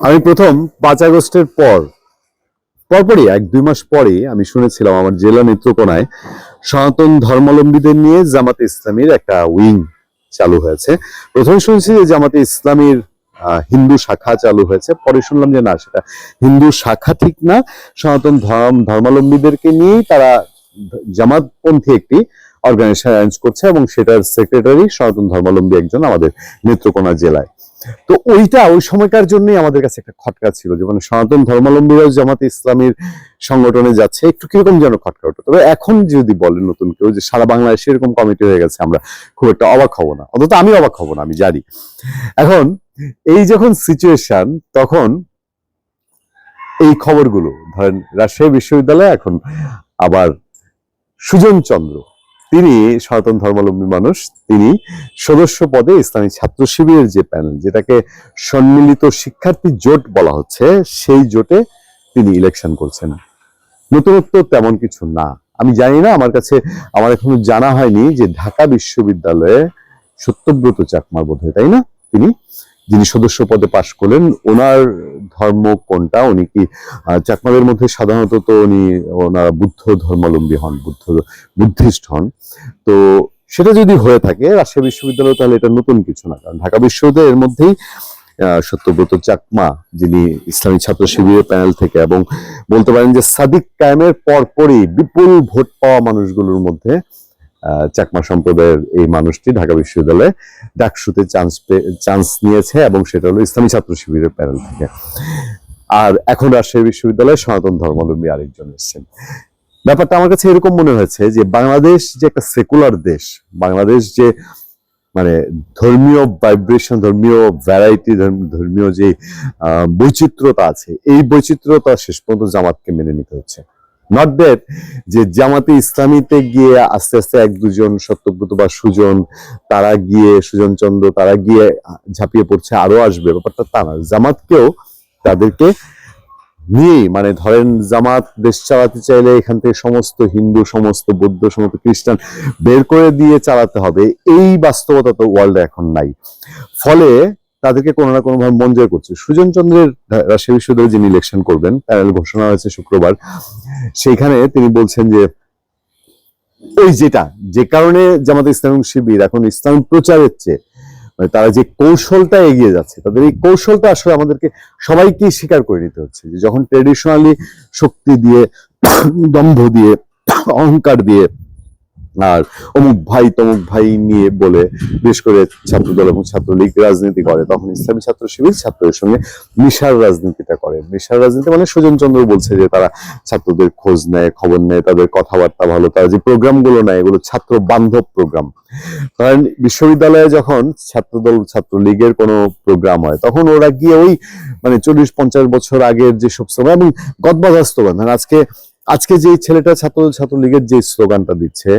আমি প্রথম পাঁচ আগস্টের পর, পরপরই এক দুই মাস পরে আমি শুনেছিলাম আমার জেলা নেত্রকোনায় সনাতন ধর্মাবলম্বীদের নিয়ে জামাতে ইসলামীর একটা উইং চালু হয়েছে। প্রথমে শুনছি যে জামাতে ইসলামীর হিন্দু শাখা চালু হয়েছে, পরে শুনলাম যে না, সেটা হিন্দু শাখা ঠিক না। সনাতন ধর্ম, ধর্মাবলম্বীদেরকে নিয়েই তারা জামাতপন্থী একটি অর্গানাইজেশন অ্যারেঞ্জ করছে এবং সেটার সেক্রেটারি সনাতন ধর্মাবলম্বী একজন আমাদের নেত্রকোনা জেলায়। তো ওইটা ওই সময়কার জন্যই আমাদের কাছে একটা খটকা ছিল, যে মানে সনাতন ধর্মাবলম্বীরাও জামাতে ইসলামীর সংগঠনে যাচ্ছে, একটু কীরকম যেন খটকা ওঠে তবে এখন যদি বলেন নতুন কেউ, যে সারা বাংলাদেশে এরকম কমিটি হয়ে গেছে, আমরা খুব একটা অবাক হব না। অন্তত আমি অবাক হব না, আমি জানি। এখন, এই যখন সিচুয়েশন তখন এই খবরগুলো, ধরেন রাজশাহী বিশ্ববিদ্যালয়ে এখন আবার সুজন চন্দ্র তিনি সনাতন ধর্মাবলম্বী মানুষ, তিনি সদস্য পদে ইসলামী ছাত্র শিবিরের যে প্যানেল, যেটাকে সম্মিলিত শিক্ষার্থী জোট বলা হচ্ছে, সেই জোটে তিনি ইলেকশন করছেন। নতুনত্ব তেমন কিছু না। আমি জানি না, আমার কাছে, আমার এখনও জানা হয়নি যে ঢাকা বিশ্ববিদ্যালয়ে সত্যব্রত চাকমার বোধ হয় তাই না? তিনি যিনি সদস্য পদে পাশ করলেন, ওনার ধর্ম কোনটা? উনি কি চাকমাদের মধ্যে সাধারণত তো উনি ওনারা বুদ্ধ ধর্মাবলম্বী হন, বুদ্ধ, বুদ্ধিস্ট হন। তো সেটা যদি হয়ে থাকে, রাজশাহী বিশ্ববিদ্যালয় তাহলে এটা নতুন কিছু না, কারণ ঢাকা বিশ্ববিদ্যালয়ের মধ্যেই সত্যব্রত চাকমা, যিনি ইসলামী ছাত্র শিবিরের প্যানেল থেকে এবং বলতে পারেন যে সাদিক কায়েমের পরপরই বিপুল ভোট পাওয়া মানুষগুলোর মধ্যে চাকমা সম্প্রদায়ের এই মানুষটি ঢাকা বিশ্ববিদ্যালয়ে ডাকসুতে চান্স চান্স নিয়েছে এবং সেটা হলো ইসলামী ছাত্র শিবিরের প্যানেল থেকে। আর এখন রাজশাহী বিশ্ববিদ্যালয়ে সনাতন ধর্মাবলম্বী আরেকজন এসেছেন। ব্যাপারটা আমার কাছে এরকম মনে হয়েছে যে বাংলাদেশ যে একটা সেকুলার দেশ, বাংলাদেশ যে মানে ধর্মীয় ভাইব্রেশন ধর্মীয় ভ্যারাইটি ধর্মীয় যে বৈচিত্র্যতা আছে, এই বৈচিত্র্যতা শেষ পর্যন্ত জামাতকে মেনে নিতে হচ্ছে। নট দ্যাট যে জামাতে ইসলামীতে গিয়ে আস্তে আস্তে এক দুজন সত্যব্রত বা সুজন, তারা গিয়ে, সুজন চন্দ্র, তারা গিয়ে ঝাঁপিয়ে পড়ছে, আরও আসবে। ব্যাপারটা তা না। জামাতকেও তাদেরকে নিয়েই মানে ধরেন জামাত দেশ চালাতে চাইলে এখান থেকে সমস্ত হিন্দু, সমস্ত বৌদ্ধ, সমস্ত খ্রিস্টান বের করে দিয়ে চালাতে হবে। এই বাস্তবতা তো ওয়ার্ল্ডে এখন নাই। ফলে তাদেরকে কোনো না কোনোভাবে মন জয় করছে। সুজন চন্দ্রের রাজশাহী বিশ্ববিদ্যালয়ে যিনি ইলেকশন করবেন, প্যানেল ঘোষণা হয়েছে শুক্রবার, সেইখানে তিনি বলছেন যে, ওই যেটা, যে কারণে জামাত ইসলাম শিবির এখন ইসলাম প্রচারের চেয়ে মানে তারা যে কৌশলটা এগিয়ে যাচ্ছে, তাদের এই কৌশলটা আসলে আমাদেরকে সবাইকেই স্বীকার করে নিতে হচ্ছে যে, যখন ট্রেডিশনালি শক্তি দিয়ে, দম্ভ দিয়ে, অহংকার দিয়ে আর অমুক ভাই তমুক ভাই নিয়ে বলে, বিশেষ করে ছাত্রদল এবং ছাত্রলীগ রাজনীতি করে, তখন ইসলামী ছাত্র শিবির ছাত্রদের সঙ্গে মিশার রাজনীতিটা করে। মিশার রাজনীতি মানে সুজন চন্দ্র বলছে যে, তারা ছাত্রদের খোঁজ নেয়, খবর নেয়, তাদের কথাবার্তা ভালো, তারা যে প্রোগ্রামগুলো নেয়, এগুলো ছাত্র বান্ধব প্রোগ্রাম। কারণ বিশ্ববিদ্যালয়ে যখন ছাত্রদল, ছাত্রলীগের কোনো প্রোগ্রাম হয়, তখন ওরা গিয়ে ওই মানে চল্লিশ, পঞ্চাশ বছর আগের যে সব স্লোগান এবং গদবাধা স্লোগান আজকে আজকে যে ছেলেটা ছাত্র ছাত্রলীগের যে স্লোগানটা দিচ্ছে,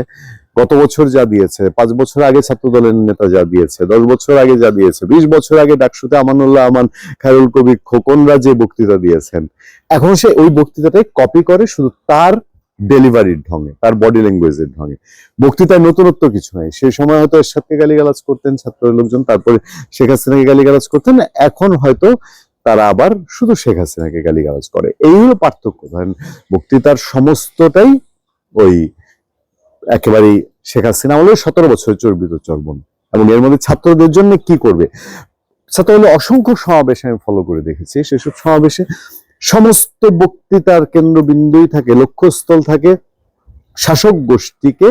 গত বছর যা দিয়েছে, পাঁচ বছর আগে ছাত্র দলের নেতা যা দিয়েছে, দশ বছর আগে যা দিয়েছে, বিশ বছর আগে ডাকসুতে আমানুল্লাহ আমান, খায়রুল কবির খোকনরা যে বক্তৃতা দিয়েছেন, এখন সে ওই বক্তৃতাটাই কপি করে শুধু তার ডেলিভারির ঢঙে, তার বডি ল্যাঙ্গুয়েজের ঢঙে। বক্তৃতায় নতুনত্ব কিছু নাই। সেই সময় হয়তো এরশাদকে গালিগালাজ করতেন ছাত্র লোকজন তারপরে শেখ হাসিনাকে গালিগালাজ করতেন, এখন হয়তো তারা আবার শুধু শেখ হাসিনাকে গালিগালাজ করে। এই হলো পার্থক্য। ধরেন বক্তৃতার সমস্তটাই ওই একেবারেই শেখ হাসিনা আমলের সতেরো বছরের চর্বিত চর্বণ। এবং এর মধ্যে ছাত্রদের জন্য কি করবে? ছাত্রদের অসংখ্য সমাবেশ আমি ফলো করে দেখেছি। সেসব সমাবেশে সমস্ত বক্তৃতার কেন্দ্রবিন্দুই থাকে, লক্ষ্যস্থল থাকে, শাসক গোষ্ঠীকে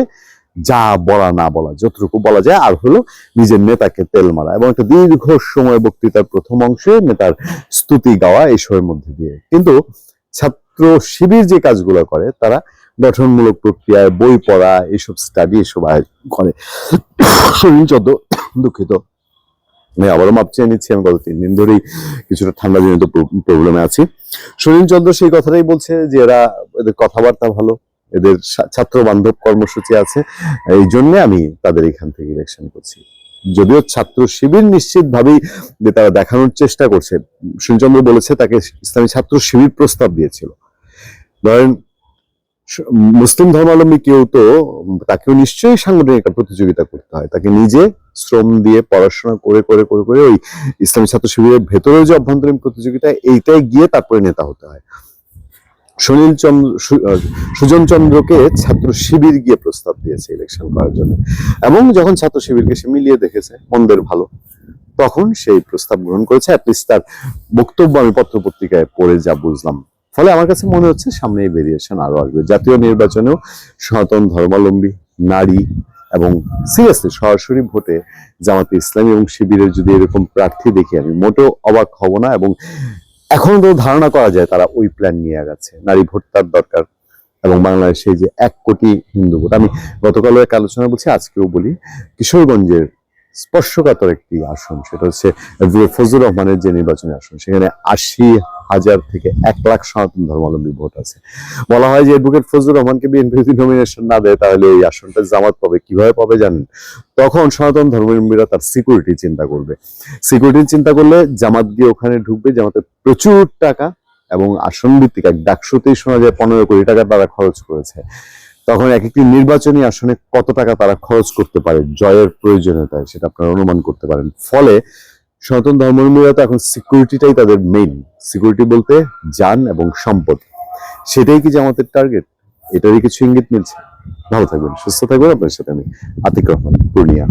যা বলা না বলা, যতটুকু বলা যায়, আর হলো নিজের নেতাকে তেল মারা এবং একটা দীর্ঘ সময় বক্তৃতার প্রথম অংশে নেতার স্তুতি গাওয়া এইসবের মধ্যে দিয়ে। কিন্তু ছাত্র শিবির যে কাজগুলো করে, তারা গঠনমূলক প্রক্রিয়ায় বই পড়া, এসব স্টাডি এসব করে। শরীর চোদ্দ দুঃখিত। আমি আবারও মাপ চেয়ে নিচ্ছি, আমি গত তিন দিন ধরেই কিছুটা ঠান্ডা জনিত প্রবলেমে আছি। শরীর চন্দ্র সেই কথাটাই বলছে যে এরা, এদের কথাবার্তা ভালো। এদের ছাত্র বান্ধব কর্মসূচি আছে। এই জন্য আমি তাদের এখান থেকে ইলেকশন করছি। যদিও ছাত্র শিবির নিশ্চিত ভাবেই যে তারা দেখানোর চেষ্টা করছে। সুনচন্দ্র বলেছে তাকে ইসলামী ছাত্র শিবির প্রস্তাব দিয়েছিল। ধরেন মুসলিম ধর্মাবলম্বী কেউ তো তাকেও নিশ্চয়ই সাংগঠনিক একটা প্রতিযোগিতা করতে হয়। তাকে নিজে শ্রম দিয়ে পড়াশোনা করে করে করে করে ওই ইসলামী ছাত্র শিবিরের ভেতরেও যে অভ্যন্তরীণ প্রতিযোগিতা এইটাই গিয়ে তারপরে নেতা হতে হয়। সুনীল চন্দ্র সুজন চন্দ্রকে ছাত্র শিবির গিয়ে প্রস্তাব দিয়েছে ইলেকশন করার জন্য। এবং যখন ছাত্র শিবিরকে সে মিলিয়ে দেখেছে, মন্দের ভালো, তখন সেই প্রস্তাব গ্রহণ করেছে। অ্যাটলিস্ট তার বক্তব্য আমি পত্র পত্রিকায় পড়ে যা বুঝলাম। ফলে আমার কাছে মনে হচ্ছে সামনে এই ভেরিয়েশন আরও আসবে। জাতীয় নির্বাচনেও সনাতন ধর্মাবলম্বী, নারী এবং সিরিয়াসলি সরাসরি ভোটে জামাতে ইসলামী এবং শিবিরের যদি এরকম প্রার্থী দেখি, আমি মোটেও অবাক হব না এবং এখন তো ধারণা করা যায় তারা ওই প্ল্যান নিয়ে গেছে নারী ভোটার দরকার এবং বাংলাদেশে যে এক কোটি হিন্দু ভোট। আমি গতকালও এক আলোচনা বলছি, আজকেও বলি, কিশোরগঞ্জের স্পর্শকাতর একটি আসন, সেটা হচ্ছে ফজলুর রহমানের যে নির্বাচনী আসন, সেখানে আশি হাজার থেকে এক লাখ সনাতন ধর্মাবলম্বী ভোট আছে। বলা হয় যে অ্যাডভোকেট ফজলুর রহমানকে বিএনপি যদি নমিনেশন না দেয়, তাহলে এই আসনটা জামাত পাবে, কীভাবে পাবে জানেন? তখন সনাতন ধর্মাবলম্বীরা তার সিকিউরিটি চিন্তা করবে। সিকিউরিটি চিন্তা করলে জামাত গিয়ে ওখানে ঢুকবে, জামাতের প্রচুর টাকা এবং আসন ভিত্তিক এক ডাকসুতেই শোনা যায় পনেরো কোটি টাকা তারা খরচ করেছে। তখন এক একটি নির্বাচনী আসনে কত টাকা তারা খরচ করতে পারে? জয়ের প্রয়োজনীয়তায় সেটা আপনারা অনুমান করতে পারেন। ফলে সনাতন ধর্মাবলম্বীরা তো এখন সিকিউরিটিটাই তাদের মেইন সিকিউরিটি বলতে যান এবং সম্পদ। সেটাই কি যে আমাদের টার্গেট এটারই কিছু ইঙ্গিত মিলছে। ভালো থাকবেন, সুস্থ থাকবেন। আপনার সাথে আমি আতিক রহমান, পূর্ণিয়া।